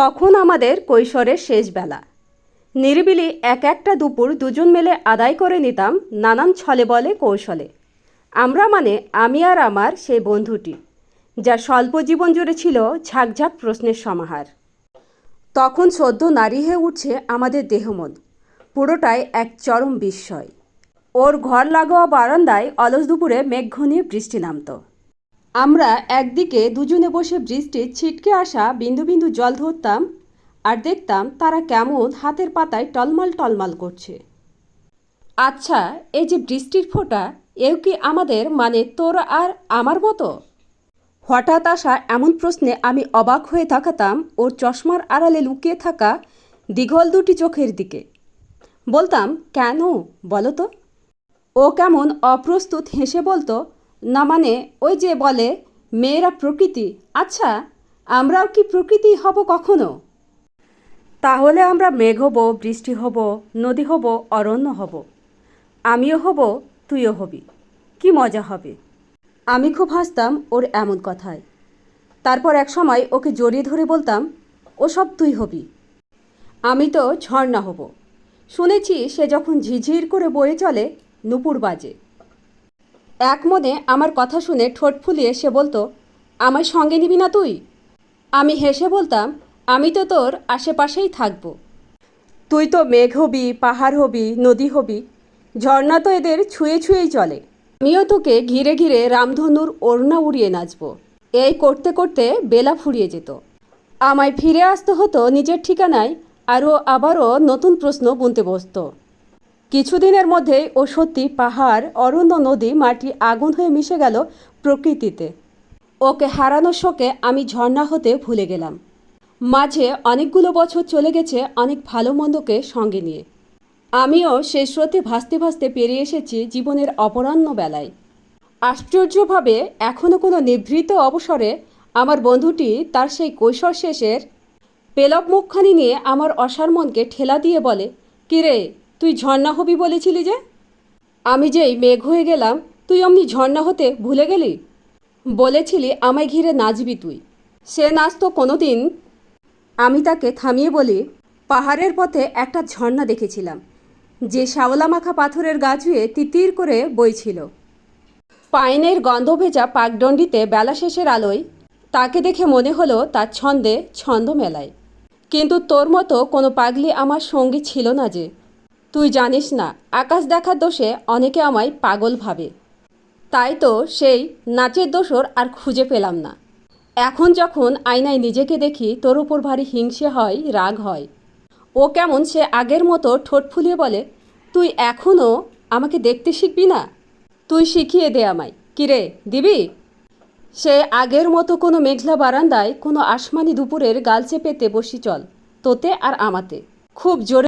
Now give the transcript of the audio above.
তখন আমাদের কৈশোরের শেষ বেলা। নিরিবিলি এক একটা দুপুর দুজন মিলে আদায় করে নিতাম নানান ছলে বলে কৌশলে। আমরা মানে আমি আর আমার সেই বন্ধুটি যা স্বল্প জীবন জুড়ে ছিল ঝাঁকঝাঁক প্রশ্নের সমাহার। তখন সদ্য নারী হয়ে উঠছে আমাদের দেহমন, পুরোটাই এক চরম বিস্ময়। ওর ঘর লাগোয়া বারান্দায় অলস দুপুরে মেঘ ঘনিয়ে বৃষ্টি নামতো। আমরা একদিকে দুজনে বসে বৃষ্টির ছিটকে আসা বিন্দু বিন্দু জল ধরতাম আর দেখতাম তারা কেমন হাতের পাতায় টলমল টলমল করছে। আচ্ছা এই যে বৃষ্টির ফোঁটা, এও কি আমাদের মানে তোর আর আমার মতো? হঠাৎ আসা এমন প্রশ্নে আমি অবাক হয়ে তাকাতাম ওর চশমার আড়ালে লুকিয়ে থাকা দীঘল দুটি চোখের দিকে। বলতাম, কেন? বলো তো। ও কেমন অপ্রস্তুত হেসে বলতো না মানে ওই যে বলে, মেয়েরা প্রকৃতি। আচ্ছা আমরাও কি প্রকৃতি হব কখনো? তাহলে আমরা মেঘ হব, বৃষ্টি হব, নদী হব, অরণ্য হব। আমিও হব, তুইও হবি। কি মজা হবে। আমি খুব হাসতাম ওর এমন কথায়। তারপর এক সময় ওকে জড়িয়ে ধরে বলতাম ও সব তুই হবি। আমি তো ঝর্ণা হব। শুনেছি সে যখন ঝিঝির করে বয়ে চলে, নুপুর বাজে। এক মনে আমার কথা শুনে ঠোঁট ফুলিয়ে সে বলতো, আমায় সঙ্গে নিবি না তুই? আমি হেসে বলতাম, আমি তো তোর আশেপাশেই থাকব। তুই তো মেঘ হবি, পাহাড় হবি, নদী হবি, ঝর্ণা তো এদের ছুঁয়ে ছুঁয়েই চলে। আমিও তোকে ঘিরে ঘিরে রামধনুর ওড়না উড়িয়ে নাচব। এই করতে করতে বেলা ফুরিয়ে যেত। আমায় ফিরে আসতে হতো নিজের ঠিকানায়, আরও আবারও নতুন প্রশ্ন বুনতে বসতো। কিছুদিনের মধ্যেই, ও সত্যি পাহাড়, অরণ্য, নদী, মাটি, আগুন হয়ে মিশে গেল প্রকৃতিতে। ওকে হারানোর শোকে আমি ঝর্ণা হতে ভুলে গেলাম। মাঝে অনেকগুলো বছর চলে গেছে অনেক ভালো মন্দকে সঙ্গে নিয়ে। আমিও সেই স্রোতে ভাসতে ভাসতে পেরিয়ে এসেছি জীবনের অপরাহ্ন বেলায়। আশ্চর্যভাবে এখনও কোনো নিভৃত অবসরে আমার বন্ধুটি তার সেই কৈশোর শেষের পেলব মুখখানি নিয়ে আমার অসার মনকে ঠেলা দিয়ে বলে, কিরে তুই ঝর্ণা হবি বলেছিলি যে? আমি যেই মেঘ হয়ে গেলাম, তুই অমনি ঝর্ণা হতে ভুলে গেলি? বলেছিলি আমায় ঘিরে নাচবি তুই। সে নাচ তো কোনো দিন আমি তাকে থামিয়ে বলি, পাহাড়ের পথে একটা ঝর্ণা দেখেছিলাম, যে শ্যাওলা মাখা পাথরের গা ছুঁয়ে তিতির করে বইছিল। পাইনের গন্ধ ভেজা পাকডণ্ডিতে বেলা শেষের আলোয় তাকে দেখে মনে হলো তার ছন্দে ছন্দ মেলায়। কিন্তু তোর মতো কোনো পাগলি আমার সঙ্গী ছিল না যে। তুই জানিস না, আকাশ দেখার দোষে অনেকে আমায় পাগল ভাবে। তাই তো সেই নাচের দোষর আর খুঁজে পেলাম না। এখন যখন আয়নায় নিজেকে দেখি, তোর উপর ভারী হিংসে হয়, রাগ হয়। ও কেমন সে আগের মতো ঠোঁট ফুলিয়ে বলে, তুই এখনও আমাকে দেখতে শিখবি না? তুই শিখিয়ে দে আমায়। কিরে দিবি? সে আগের মতো কোনো মেঘলা বারান্দায় কোনো আসমানি দুপুরের গাল চেপেতে বসি চল, তোতে আর আমাতে। খুব জোরে